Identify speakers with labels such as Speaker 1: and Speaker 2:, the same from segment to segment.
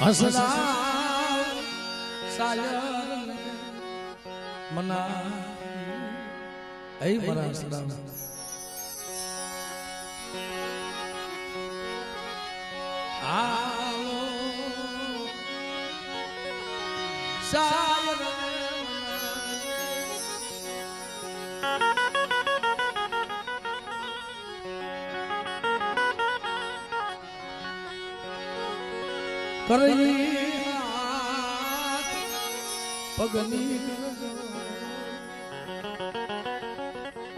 Speaker 1: હસલા સાયર મના એ મરા હસલા આલો કરી પગની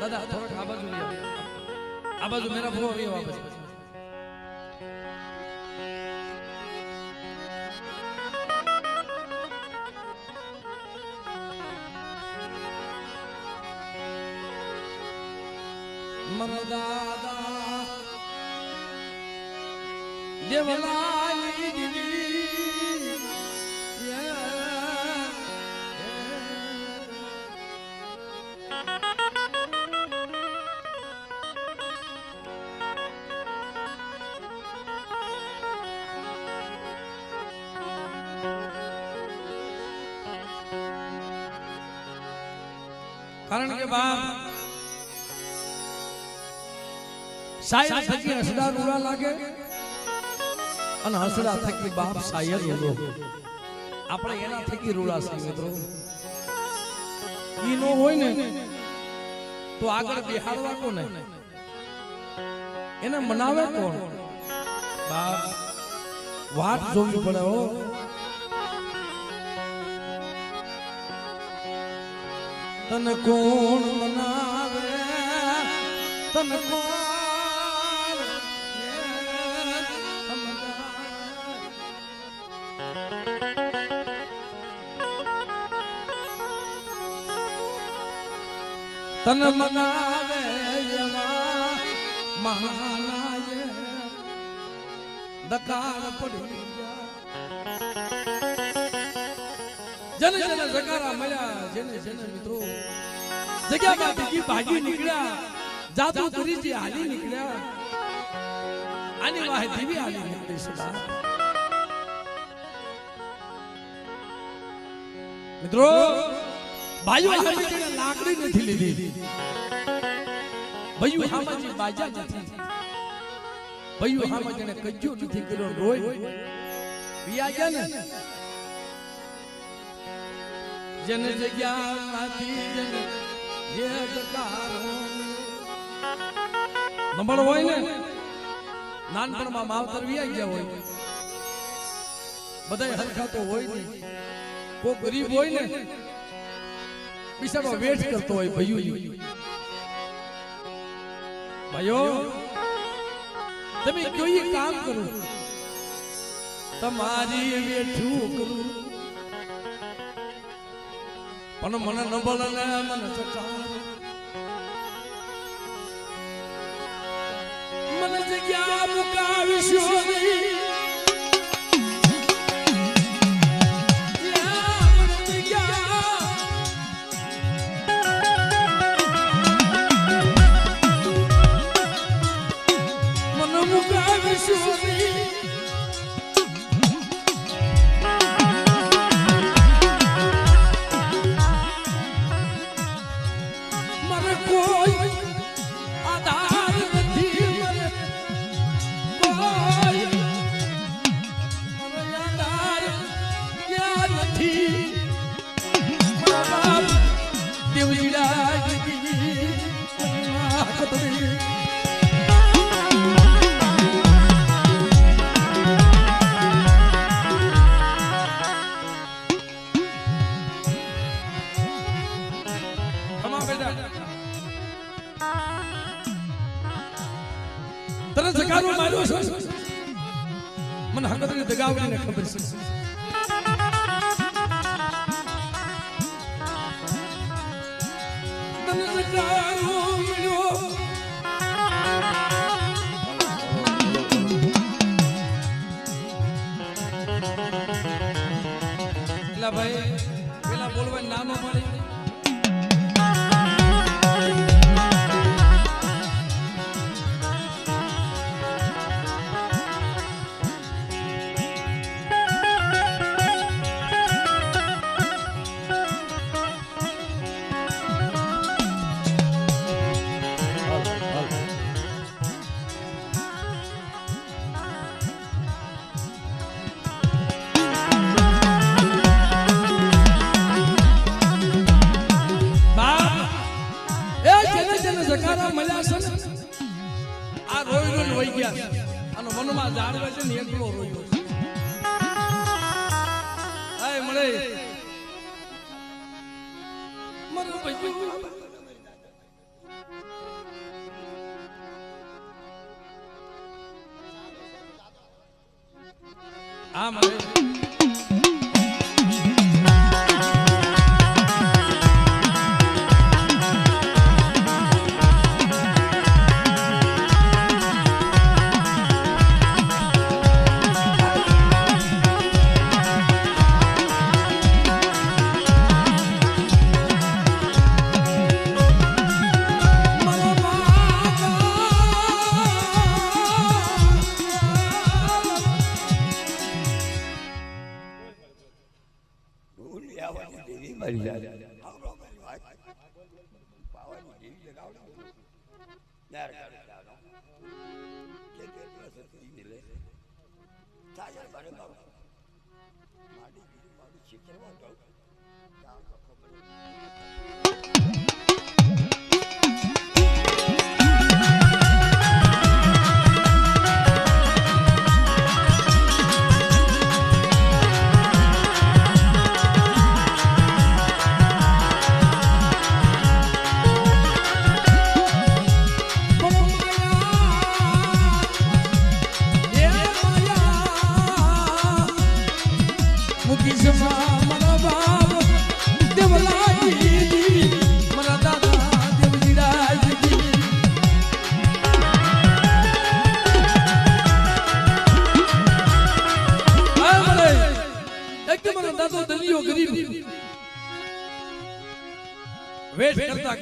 Speaker 1: દાદા થોડોક આ બાજુ આ બાજુ મેરા ભૂવા આવ્યો આ બાજુ દાદા દેવલાલી કારણ કે બાપ સાયર થકી હસડા રૂડા લાગે. અને હસડા થકી બાપ સાયર રૂડો આપણે એના થકી રૂડા છે મિત્રો. ઈ નો હોય ને તો આગળ બિહાડવા કોને? એને મનાવે કોણ? બાપ વાત જોવી પડે હો. તને કોણ મનાવે? તન કોણ? તન મનાવે? મહાનાય દકાર પડી જન જન જગારા મળ્યા. જેને જેને મિત્રો, જગ્યામાં બીજી ભાગી નીકળ્યા. જાદુ તરીજી હાલી નીકળ્યા. આની વાહે દીવી હાલી નીકળી સદા. મિત્રો ભાઈઓ હાલી જેને લાકડી નથી લીધી. ભાઈઓ હામે જે બાજા નથી. ભાઈઓ હામાં જેને કજ્જો નથી કર્યો. રોય. વિયા ગયા ને જેને જગ્યામાંથી હોય ને? નાનપણમાં માવતર વિયા ગયા હોય. બધા હરખા તો હોય નહીં. કોઈ ગરીબ હોય ને બિચારો વેઠ કરતો હોય ભાઈઓ ભાઈઓ, તમે કોઈ કામ કરો? તમારી વેઠું કરું. પણ મને ન બોલે ને મને મને જગ્યા મુકાવીશું નહીં. યા, Puerto ભાઈ વહી ગયા અને મનમાં જાળવે છે ને એકલો રોયો હાય, મળે. મરું ભાઈ આ મળે.
Speaker 2: માડી ગીરી માડી શીખરવા દઉં. ખબર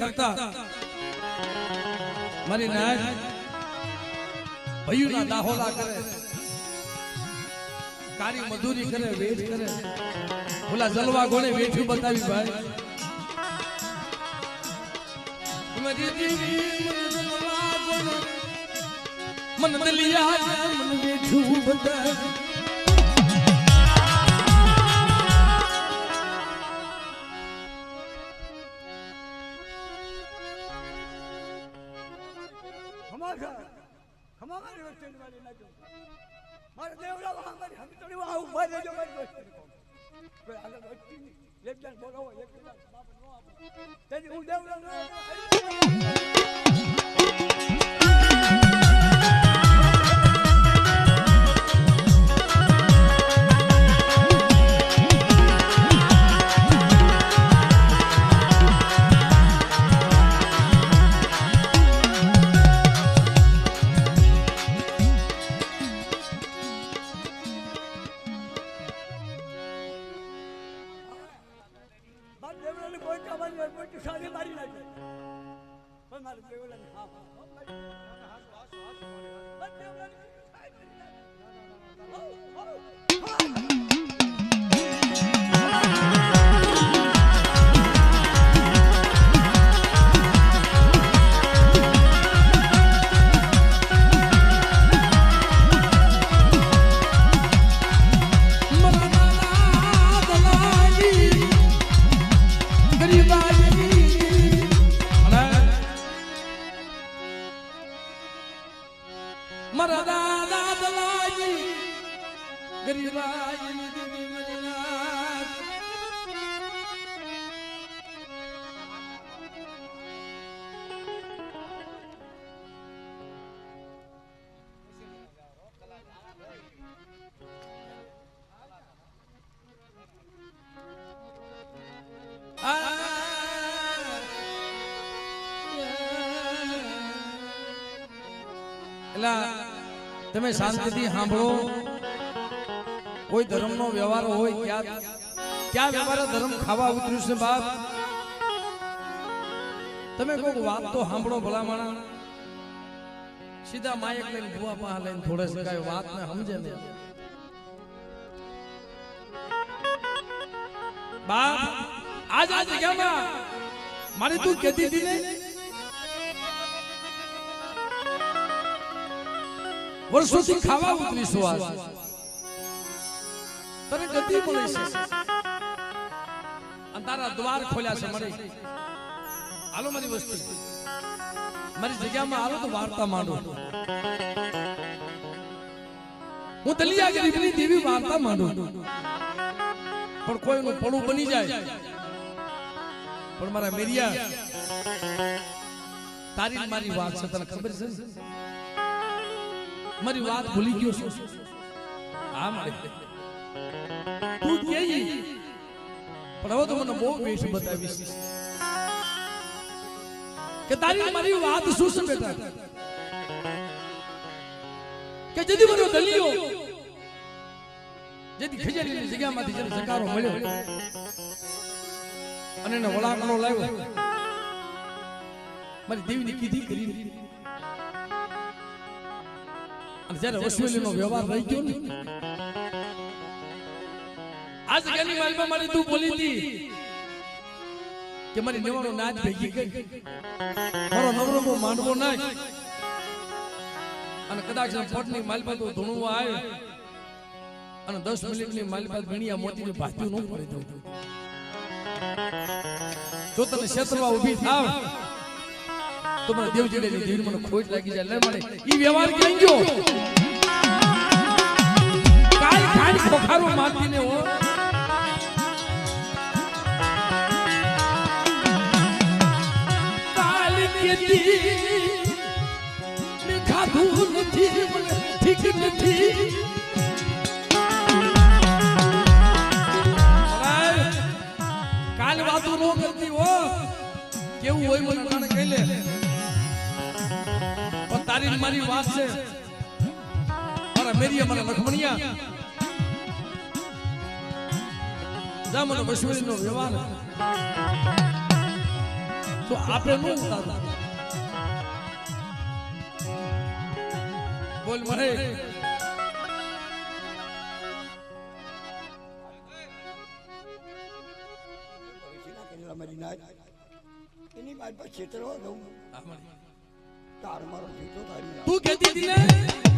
Speaker 1: કરતા. મારી નાય ભયુના દાહોલા કરે. કારી. મજૂરી કરે વેટ કરે. ઓલા જલવા ગોળે વેઠું બતાવી ભાઈ. મને દલિયા મન વેઠું બતાવી
Speaker 2: ખમાવાની વસ્તુની મારે દેવડા વહાણવાની હંતળી વાહ ઊભા મારી કહું. કોઈ
Speaker 1: એલા તમે શાંતિથી સાંભળો. કોઈ ધર્મનો વ્યવહાર હોય ક્યાં ક્યાં વ્યવહાર ધર્મ ખાવા ઉતર્યું છે બાપ? તમે કોઈક વાત તો સાંભળો ભલામણ. સીધા માયક લઈને ભૂવા પા લઈને થોડે શકાય વાત ને સમજે ને. બાપ, આજ આ જગ્યામાં મારી તું કહેતી હતી ને? વર્ષોથી ખાવા ઉતરીશું આજ. તને ગતિ મળી છે. અને દ્વાર ખોલ્યા છે મને હાલો મારી વસ્તુ. મારી જગ્યામાં હાલો તો વાર્તા માંડો. હું દલિયા ગરીબની દેવી વાર્તા માંડું. પણ કોઈનું પડું બની જાય. પણ મારા મેરિયા, તારી મારી વાત છે, તને ખબર છે? મારી વાત ભૂલી ગયો છું. હા મારી તું કેઈ પણ તો મને બહુ વેશ બતાવીશ. કે તારી મારી વાત શું છે કે જેથી મને દલિયો જેથી ખીજડીની જગ્યામાંથી જેને સકારો મળ્યો. અને એને વળાંકણો લાવ્યો. મારી દેવીની કીધી કરી અને વસવેલી નો વ્યવહાર રહી ગયો ને આ જગ્યાની માલમાં મારી તું બોલી હતી કે મારી નેવાનો નાચ ભેગી ગઈ મારો નવરંગો માંડવો નાખ અને કદાચ પટની માલપા તો ધૂણવા આવે અને દસ મિનિટની માલપા ગણિયા મોતીને ભાત્યું ન પડી દઉં. જો તને ક્ષેત્રમાં ઊભી થાવ તો મને દેવજીડેની દેવી મને ખોટ લાગી જાય. લે મને ઈ વ્યવહાર ક્યાં ગયો કાલ ખાન ખોખારો માતીને હો. કાલ કેતી મે ખાધું નથી મને ઠીક નથી. કાલ વાતો નો કરતી હો. કેવું હોય મને કહી લે. તારી મારી વાત છે. મારા મેરિયા મારા લખમણિયા. જા મને મશ્વરીનો વ્યવહાર. તો આપણે નું ઉતારતા બોલ મને.
Speaker 2: એની મારી પાસે છેતરવા દઉં. તાર મારો જીતો તારી.
Speaker 1: તું કહેતી હતી ને